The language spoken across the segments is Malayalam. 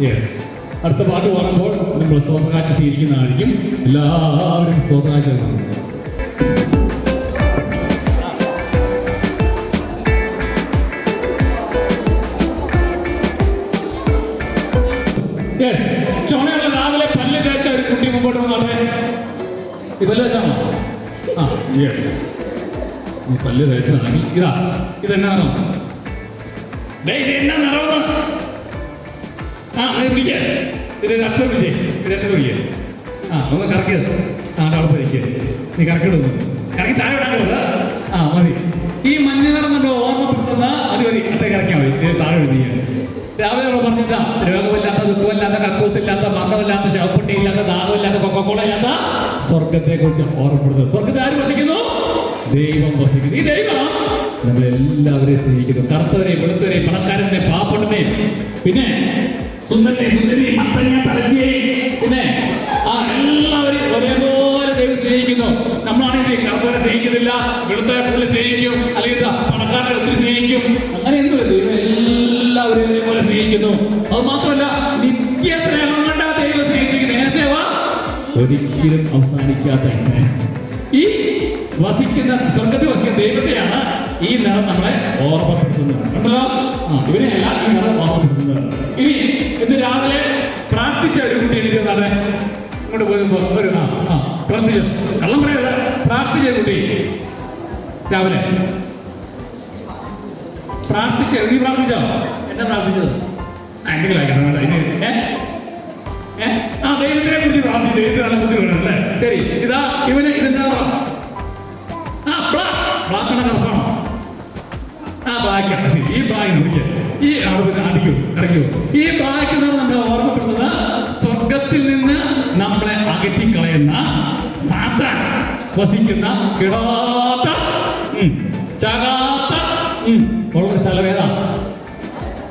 യെസ് അടുത്ത പാട്ട് പാടുമ്പോൾ നമ്മൾ സ്തോത്രകാഴ്ച സ്വീകരിക്കുന്നതായിരിക്കും. എല്ലാവരും സ്തോത്രകാഴ്ച രാവിലെ പല്ല് ആ യെസ് ഈ തേച്ചതാണെങ്കിൽ ഇതാ ഇതെന്നാണോ ഇത് എന്നാ നിറം ആ അത് പിടിക്ക ഇതിന്റെ അറ്റത്ത് പിടിച്ചേ ഇതിന്റെ അറ്റത്ത് ആ ഒന്ന് കറക്കിയത് ആ അവിടെ പിടിക്കുക നീ കറക്കിടുന്നു കറക്കി താഴെ വിടാനുള്ളത് ആ മതി. ഈ മഞ്ഞ നമ്മൾ ഓർമ്മപ്പെടുത്തുന്ന അത് മതി. അത്രേ കറക്കിയാൽ മതി. താഴെ വിടുന്നു രാവിലെ നമ്മൾ പറഞ്ഞില്ല രോഗമില്ലാത്ത ദുഃഖമില്ലാത്ത കക്കൂസില്ലാത്ത മർദ്ദമില്ലാത്ത ശവപ്പെട്ടിയില്ലാത്ത ദാഹമില്ലാത്ത കൊക്കക്കോള ഇല്ലാത്ത സ്വർഗത്തെ കുറിച്ച് ഓർമ്മപ്പെടുത്തുന്നത്. സ്വർഗത്തെ ആര് വസിക്കുന്നു? ദൈവം വസിക്കുന്നു. ഈ ദൈവം നമ്മളെല്ലാവരെയും സ്നേഹിക്കുന്നു. കറുത്തവരെയും വെളുത്തവരെയും പണക്കാരനെയും പാവപ്പെട്ടനെയും പിന്നെ സുന്ദരനെ സുന്ദരി മത്തനെ തലച്ചിയെ പിന്നെ ആ എല്ലാവരെയും ഒരേപോലെ ദൈവം സ്നേഹിക്കുന്നു. നമ്മളാണെങ്കിൽ കറുത്തവരെ സ്നേഹിക്കുന്നില്ല വെളുത്തവരെ കൂടുതൽ സ്നേഹിക്കും അല്ലെങ്കിൽ പണക്കാരനെ ഒത്തിരി സ്നേഹിക്കും. അങ്ങനെയൊന്നുമില്ല ദൈവം എല്ലാവരെയും ഒരേപോലെ സ്നേഹിക്കുന്നു? അത് മാത്രമല്ല നിത്യ സ്നേഹം കൊണ്ട് ദൈവം സ്നേഹിച്ചിരിക്കുന്നു. എങ്ങനെ സേവ ഒരിക്കലും അവസാനിക്കാത്ത സ്നേഹം. ഈ വസിക്കുന്ന സ്വർഗത്തിൽ വസിക്കുന്ന ദൈവത്തെയാണ് ഈ നിറം നമ്മളെ ഓർമ്മപ്പെടുത്തുന്നത് കണ്ടല്ലോ? ഇവരെല്ലാം ഇവരെയല്ല ഈ നിറം ഓർമ്മപ്പെടുത്തുന്നത്. ഇനി ഇന്ന് രാവിലെ പ്രാർത്ഥിച്ച ഒരു കുട്ടി എനിക്ക് തന്നെ ഇങ്ങോട്ട് പോയപ്പോ ഒരു ആ ആ പ്രാർത്ഥിച്ചു? കള്ളം പറയാതെ പ്രാർത്ഥിച്ച കുട്ടി. രാവിലെ. പ്രാർത്ഥിച്ച നീ പ്രാർത്ഥിച്ചോ? എന്താ പ്രാർത്ഥിച്ചത്. എന്തെങ്കിലും ആയിക്കോട്ടെ വേണ്ട ഇനി. ഏ? ആ ദൈവത്തിനെ കുറിച്ച് പ്രാർത്ഥിച്ചു? ദൈവത്തിന് നല്ല ബുദ്ധി വേണം അല്ലേ? ശരി ഇതാ ഇവന് ഇതെന്താ? ആ ബ്ലാക്കാണ് ശരി ഈ ബ്ലാക്ക് മുറിക്കുക ഈ അവിടെ അടിക്കൂ കറക്കൂ ഈ ബ്ലാക്ക് എന്ന് നമ്മളെ ഓർമ്മപ്പെടുന്നത് സ്വർഗത്തിൽ നിന്ന് നമ്മളെ അകറ്റിക്കളയുന്ന സാത്താൻ വസിക്കുന്ന കിടാത്ത ചകാത്ത ഉള്ള സ്ഥലമേതാ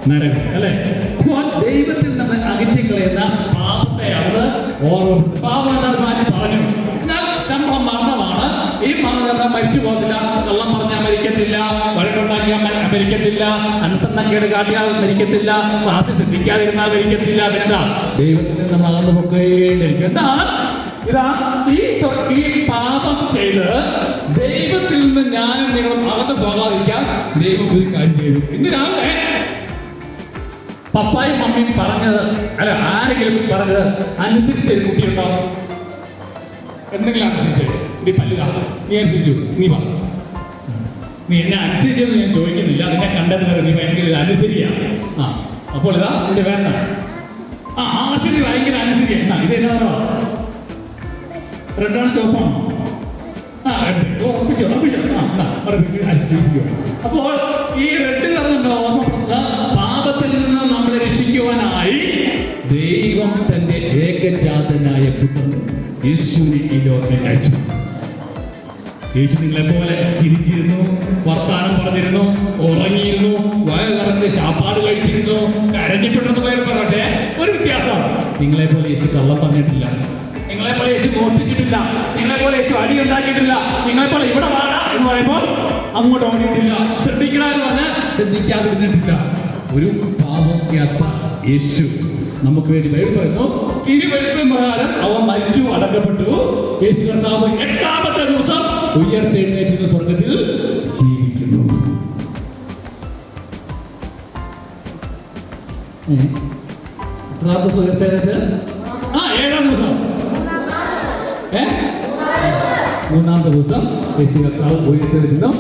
നരകം അല്ലേ? അപ്പോൾ ദൈവത്തിൽ നിന്ന് അകറ്റിക്കളയുന്ന പാപത്തെയാണ് ഓർമ്മ പാപം എന്താണ് മാറ്റി പറഞ്ഞു. എന്നാൽ ശമ്പളം മരണമാണ്. ഈ മരണം മരിച്ചു പോകത്തില്ല കള്ളം പറഞ്ഞാൽ മരിക്കത്തില്ല വഴക്കുണ്ടാക്കിയാൽ മരിക്കത്തില്ല അനുസരണക്കേട് കാട്ടിയാൽ ഭരിക്കത്തില്ല ക്ലാസ്സിൽ ശ്രദ്ധിക്കാതിരുന്നാൽ ഭരിക്കത്തില്ല എന്താ ദൈവത്തിൽ നിന്ന് മറന്നു പൊക്കേണ്ടിരിക്കും എന്താ ഇതാ ഈ പാപം ചെയ്ത് ദൈവത്തിൽ നിന്ന് ഞാനും നിങ്ങളും അകത്ത് പോകാതിരിക്കാൻ ദൈവം ഒരു കാര്യം ചെയ്തു. ഇന്ന് രാവിലെ പപ്പായും മമ്മിയും പറഞ്ഞത് അല്ല ആരെങ്കിലും പറഞ്ഞത് അനുസരിച്ച് ഒരു കുട്ടിയുണ്ടോ? എന്തെങ്കിലും അനുസരിച്ച്. നീ പല്ല് കാണാം. നീ അനുസരിച്ചു നീ പറ നീ എന്നെ അനുസരിച്ചെന്ന് ഞാൻ ചോദിക്കുന്നില്ല. നിന്നെ കണ്ടത് നീ ഭയങ്കര അനുസരിയാണ് ആ അപ്പോൾ ഇതാ ഇവിടെ വേണ്ട ആ ആശുപത്രി ഭയങ്കര അനുസരിയ. എന്നാ ഇത് എന്നാ റെഡാണ് ചോപ്പാണ് അപ്പോൾ ഈ റെഡ് പാപത്തിൽ നിന്ന് നമ്മളെ രക്ഷിക്കുവാനായി ദൈവം തന്റെ ഏകജാതനായ പുത്രൻ യേശുവിനെ ഈ ലോകത്തേക്ക് അയച്ചു. യേശു നിങ്ങളെ പോലെ ചിരിച്ചിരുന്നു വർത്താനം പറഞ്ഞിരുന്നു ഉറങ്ങിയിരുന്നു വയ നിറഞ്ഞ് ശാപ്പാട് കഴിച്ചിരുന്നു കരഞ്ഞിട്ടുണ്ടെന്ന് പേര് പറ പക്ഷേ ഒരു വ്യത്യാസം. നിങ്ങളെ പോലെ യേശു കള്ളം പറഞ്ഞിട്ടില്ല നിങ്ങളെ പോലെ യേശു മോഷ്ടിച്ചിട്ടില്ല. നിങ്ങളെ പോലെ യേശു അടി ഉണ്ടാക്കിയിട്ടില്ല നിങ്ങളെ പോലെ ഇവിടെ വാടാ എന്ന് പറയുമ്പോൾ അങ്ങോട്ട് ഓടിയിട്ടില്ല. ശ്രദ്ധിക്കണ എന്ന് പറഞ്ഞാൽ ശ്രദ്ധിക്കാതിരുന്നിട്ടില്ല. ഒരു പാപം ചെയ്യാത്ത യേശു നമുക്ക് വേണ്ടി ബൈബിൾ പറയുന്നു. തിരുവെഴുപ്പ് പ്രകാരം അവൻ മരിച്ചു അടക്കപ്പെട്ടു. യേശു കർത്താവ് എട്ടാമത്തെ ദിവസം ഉയർത്തെഴുന്നേറ്റുന്ന സ്വർഗത്തിൽ ജീവിക്കുന്നു? എത്രാമത്തെ ദിവസം ഉയർത്തെഴുന്നേറ്റ് ആ ഏഴാം ദിവസം. ഏ? മൂന്നാമത്തെ ദിവസം യേശു കർത്താവ് ഉയർത്തെഴുന്നു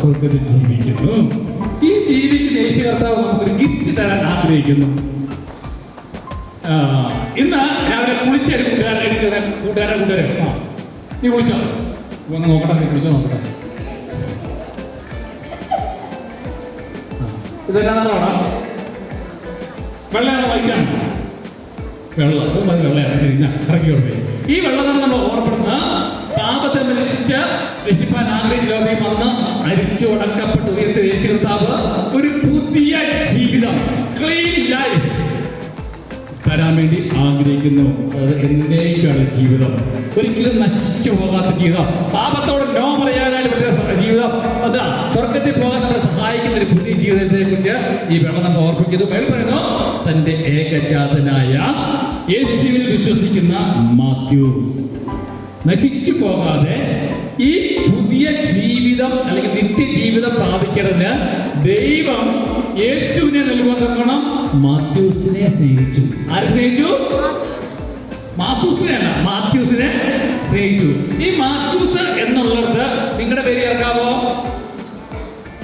സ്വർഗത്തിൽ ജീവിക്കുന്നു. ഈ ജീവിക്കുന്ന യേശു കർത്താവ് നമുക്കൊരു ഗിഫ്റ്റ് തരാൻ ആഗ്രഹിക്കുന്നു. ഇന്ന് രാവിലെ കുളിച്ചൊരു കൂട്ടുകാരെ കൂട്ടുകാരെ നീ കുളിച്ചോ? ഒന്ന് നോക്കട്ടെ നീ കുളിച്ചോ നോക്കട്ടെ. ഇതെല്ലാം വെള്ളം. അത് ഈ വെള്ളം തന്നെ നമ്മൾ ഓർപ്പെടുന്ന പാപത്തെ രക്ഷിച്ച് രക്ഷിപ്പാൻ ആഗ്രഹിച്ച ലോകം വന്ന് അരിച്ചു ഉടക്കപ്പെട്ട് ഒരു പുതിയ ജീവിതം. ക്ലീൻ ലൈഫ് തരാൻ വേണ്ടി ആഗ്രഹിക്കുന്നു. അത് എന്നേക്കുള്ള ജീവിതം. ഒരിക്കലും നശിച്ചു പോകാത്ത ജീവിതം. പാപത്തോട് നോ പറയാനായിട്ട് പറ്റുന്ന ജീവിതം. അതാ സ്വർഗത്തിൽ പോകാൻ നമ്മളെ സഹായിക്കുന്ന ഒരു പുതിയ ജീവിതത്തെ കുറിച്ച് ഈ വെള്ളം നമ്മൾ ഓർപ്പിക്കുന്നു. മേൽ പറയുന്നു തന്റെ ഏകജാതനായ യേശുവിൽ വിശ്വസിക്കുന്ന മാത്യു നശിച്ചു പോകാതെ ഈ പുതിയ ജീവിതം അല്ലെങ്കിൽ നിത്യജീവിതം പ്രാപിക്കുന്നതിന് ദൈവം യേശുവിനെ നൽകുന്ന മാത്യൂസിനെ സ്നേഹിച്ചു. ആരെ സ്നേഹിച്ചു? മാസൂസിനെ അല്ല മാത്യൂസിനെ സ്നേഹിച്ചു. ഈ മാത്യൂസ് എന്നുള്ളത് നിങ്ങളുടെ പേര് ചേർക്കാവോ?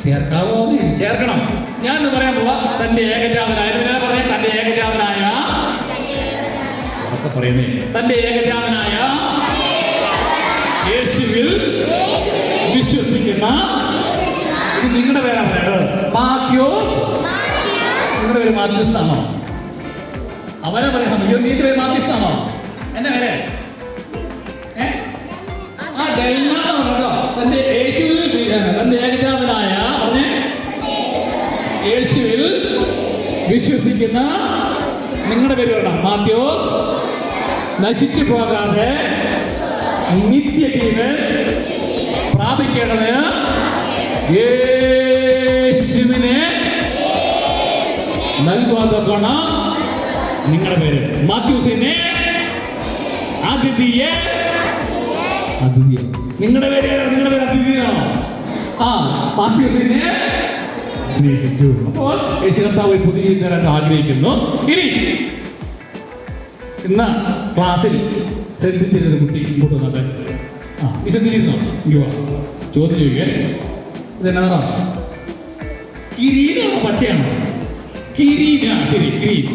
ചേർക്കാവോ ചേർക്കണം. ഞാൻ എന്ന് പറയാൻ പോവാ തന്റെ ഏകജാതനായ പറയാം തന്റെ ഏകജാതനായ? ഉറക്കെ പറയുന്നേ. തന്റെ ഏകജാതനായ യേശുവിൽ വിശ്വസിക്കുന്ന നിങ്ങളുടെ പേരാണ് പറയേണ്ടത്. മാത്യോ പേര് മാത്യൂസ് ആണോ അവരെ പറയാം അയ്യോ നീന്റെ പേര് മാധ്യസ്ഥാണോ എന്റെ പേരെ വിശ്വസിക്കുന്ന. നിങ്ങളുടെ പേര് പറയണം. മാത്യോസ് നശിച്ചു പോകാതെ നിത്യജീവൻ പ്രാപിക്കേണ്ടതിന് യേശുവിനെ നൽകാതെ ഗുണം നിങ്ങളുടെ പേര് മാത്യൂസിനെ. അതിഥിയെ അതിഥിയെ നിങ്ങളുടെ പേര് നിങ്ങളുടെ പേര് അതിഥിയാണോ ആ മാത്യൂസിനെ സ്നേഹിച്ചു. അപ്പോൾ യേശു കർത്താവ് ഒരു പുതിയ ജീവിതം തരാൻ ആഗ്രഹിക്കുന്നു. ഇനി ഇന്ന് ക്ലാസ്സിൽ ശ്രദ്ധിച്ചിരുന്ന കുട്ടി ഇങ്ങോട്ട് വന്നത് ആ നീ ശ്രദ്ധിച്ചിരുന്നോ യുവ ചോദ്യം ചോദിക്കേ ഇതെന്നാ നിറം പച്ചയാണോ? കിരീന ശരി കിരീൻ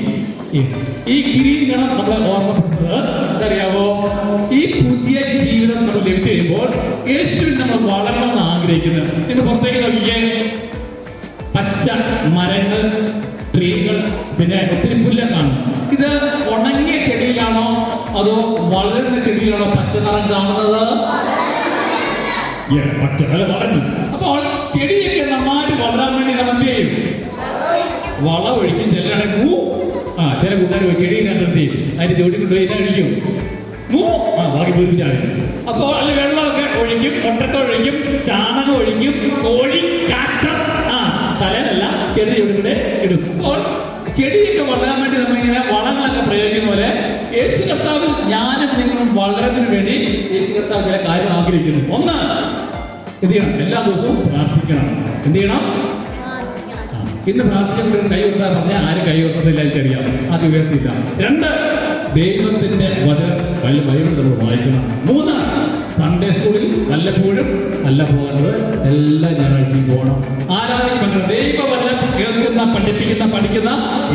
ഈ കിരീടം നമ്മളെ ഓർമ്മപ്പെടുന്നത് അറിയാവോ ഈ പുതിയ ജീവിതം നമ്മൾ ലഭിച്ചു കഴിയുമ്പോൾ യേശുവിൻ നമ്മൾ വളരണമെന്ന് ആഗ്രഹിക്കുന്നത് ഇന്ന് പുറത്തേക്ക് നോക്കിക്കേ പച്ച മരങ്ങൾ ട്രീകൾ പിന്നെ ഒത്തിരി പുല്ല് കാണും ഇത് ഉണങ്ങിയ ചെടിയിലാണോ അതോ വളരുന്ന ചെടിയിലാണോ പച്ച നിറം കാണുന്നത് പച്ച അല്ല വളർന്നു അപ്പോൾ ചെടിയൊക്കെ നന്നായിട്ട് വളരാൻ വേണ്ടി നമ്മൾ എന്ത് ചെയ്യും വളം ഒഴിക്കും. ചിലരാണെങ്കിൽ മൂ. ആ ചില കൂട്ടുകാർ ചെടി കണ്ടെത്തി അതിന്റെ ചോട്ടി കൊണ്ടുപോയി ഇതാ ഒഴിക്കും. മൂ. ആ ബാക്കി പൂരിച്ചാണ് അപ്പോൾ അല്ല വെള്ളമൊക്കെ ഒഴിക്കും മുട്ടത്ത ഒഴിക്കും ചാണകം ഒഴിക്കും കോഴി കാറ്റ ആ തലയിലല്ല ചെടി കൂടെ ഇടും. അപ്പോൾ ചെടിയൊക്കെ വളരാൻ വേണ്ടി നമ്മളിങ്ങനെ വളങ്ങളൊക്കെ പ്രയോഗിക്കുന്ന പോലെ യേശു കർത്താവ് ഞാനും നിങ്ങളും വളരുന്നതിന് വേണ്ടി യേശു കർത്താവ് ചില കാര്യങ്ങൾ ആഗ്രഹിക്കുന്നു. ഒന്ന് എന്ത് ചെയ്യണം? എല്ലാ ദിവസവും പ്രാർത്ഥിക്കണം. എന്ത് ചെയ്യണം? ഇന്ന് പ്രാർത്ഥിക്കുന്നവരും കൈ ഉയർത്താൻ പറഞ്ഞാൽ ആരും കൈ ഉയർത്തുന്നില്ല എനിക്കറിയാം. അത് ഉയർത്തില്ല രണ്ട് ദൈവത്തിന്റെ വചനം വല്ല ബൈബിൾ നമ്മൾ വായിക്കണം. മൂന്ന് സൺഡേ സ്കൂളിൽ വല്ലപ്പോഴും അല്ല പോകേണ്ടത് എല്ലാ ഞായറാഴ്ചയും പോകണം. പങ്കെടുക്കണം ദൈവവചനം കേൾക്കുന്ന പഠിപ്പിക്കുന്ന പഠിക്കുന്ന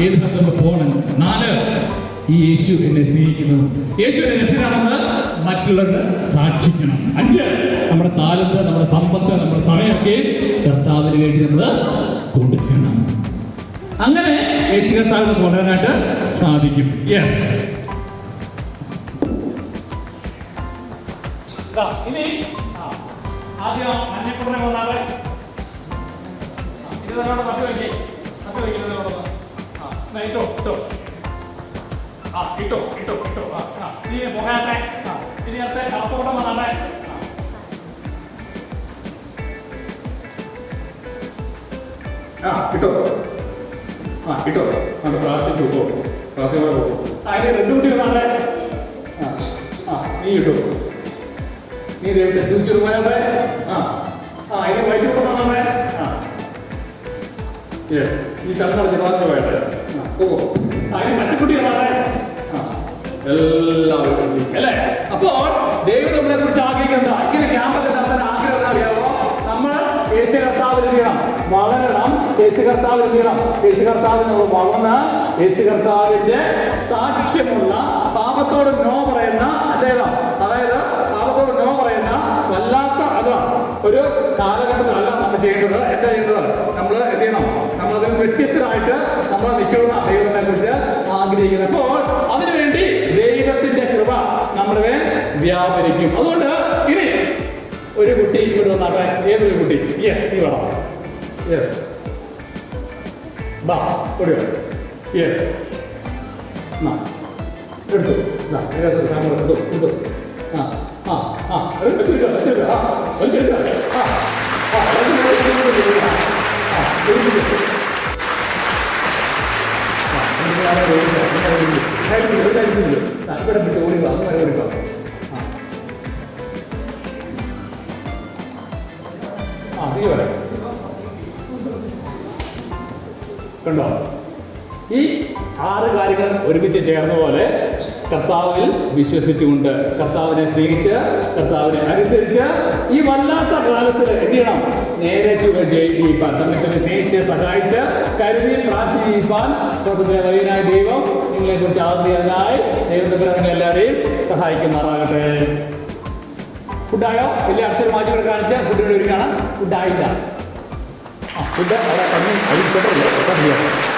ഏത് സ്ഥലത്തും പോകണം? നാല് ഈ യേശു എന്നെ സ്നേഹിക്കുന്നു. യേശു എന്നെ രക്ഷനാണെന്ന് മറ്റുള്ളവർക്ക് സാക്ഷിക്കണം. അഞ്ച് നമ്മുടെ താലത്ത് നമ്മുടെ സമ്പത്ത് നമ്മുടെ സമയമൊക്കെ കർത്താവിന് വേണ്ടി നമ്മൾ കൊടുക്കണം അങ്ങനെ യേശു കർത്താവിന് കൊണ്ടുവരാനായിട്ട് സാധിക്കും. യെസ് ഇനി ആദ്യം ആ ഇട്ടോ ഇട്ടോ. ആ ഇട്ടോ ഇട്ടോ ഇട്ടോ. ആ ഇനി പോകാതെ. ആ ഇനി അടുത്ത വന്നാട്ടെ ആ ആ നമ്മൾ പ്രാർത്ഥിച്ചു പോകും കുട്ടി ആ ആ നീ നീ ദൈവത്തെ തിരിച്ചു പോയാട്ടെ? ആ. ആ ആ. യെസ് ആ പോകും പച്ചക്കുട്ടി അല്ലേ? വളരണം. യേശു കർത്താവ് ചെയ്യണം? യേശു കർത്താവ് നമ്മൾ വളർന്ന് യേശു കർത്താവിന്റെ സാക്ഷ്യമുള്ള പാപത്തോട് നോ പറയുന്ന അദ്ദേഹം. അതായത് പാപത്തോട് നോ പറയുന്ന വല്ലാത്ത അത് ഒരു കാലഘട്ടത്തിലല്ല നമ്മൾ ചെയ്യേണ്ടത്. എന്താ ചെയ്യേണ്ടത്? നമ്മൾ എന്ത് ചെയ്യണം? നമ്മൾ അതിൽ വ്യത്യസ്തരായിട്ട് നമ്മൾ നിൽക്കുന്ന ദൈവത്തെ കുറിച്ച് ആഗ്രഹിക്കുന്നത് അപ്പോൾ അതിനുവേണ്ടി ദൈവത്തിന്റെ കൃപ നമ്മുടെ മേൽ വ്യാപരിക്കും. അതുകൊണ്ട് ഇനി ഒരു കുട്ടി ഇവിടെ വന്നാട്ടെ. ഏതൊരു കുട്ടി? യെസ് ഈ യെസ് ബാ ഒരു യെസ് എന്നാ എടുത്തു ഇതാ ഇതിനകത്ത് ക്യാമറ എടുത്തു എടുത്തു ആ ആ ആ എടുത്തു ആ ആ ആ ആ ആ ഇവിടെ ഓടി വാ അങ്ങനെ ഓടി വാ കണ്ടോ? ഈ ആറ് കാര്യങ്ങൾ ഒരുമിച്ച് ചേർന്ന പോലെ കർത്താവിൽ വിശ്വസിച്ചുകൊണ്ട് കർത്താവിനെ സ്നേഹിച്ച് കർത്താവിനെ അനുസരിച്ച് ഈ വല്ലാത്ത കാലത്ത് എന്ത് ചെയ്യണം? നേരെ ചുവ ജയിക്കാൻ തന്നെ സ്നേഹിച്ച് സഹായിച്ച് കരുതി പ്രാർത്ഥി സ്വർഗത്തിലെ വലിയനായ ദൈവം നിങ്ങളെ കുറിച്ച് ആദ്യമായി ദൈവത്തിന്റെ നിങ്ങൾ എല്ലാവരെയും സഹായിക്കുമാറാകട്ടെ. ഫുഡായോ വലിയ അക്ഷരം മാറ്റി കാണിച്ചാൽ ഫുഡിനോട് ഒരുക്കാണ് ഫുഡിന്റെ ഒരു കാണാം ഫുഡായില്ല ആ ഫുഡ് അവിടെ കണ്ണു അരിക്കട്ടല്ലേ